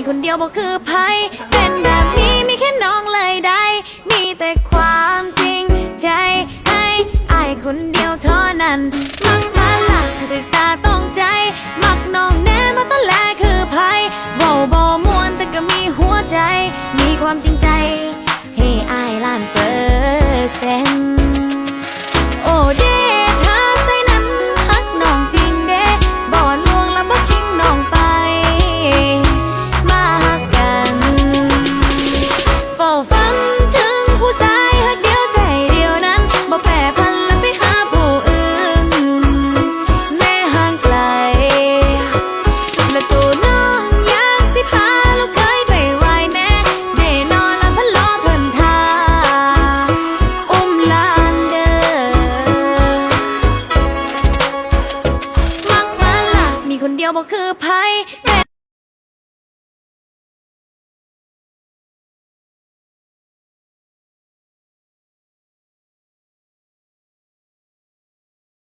มีคนเดียวบอกคือภัยเป็นแบบนี้มีแค่น้องเลยได้ มีแต่ความจริงใจให้อายคนเดียวเท่านั้นมักมาลักติดตาต้องใจ มักน้องแน่มาตั้งแลคือภัยเบาเบามวนแต่ก็มีหัวใจ มีความจริงใจ นเดียวบอกคือภัย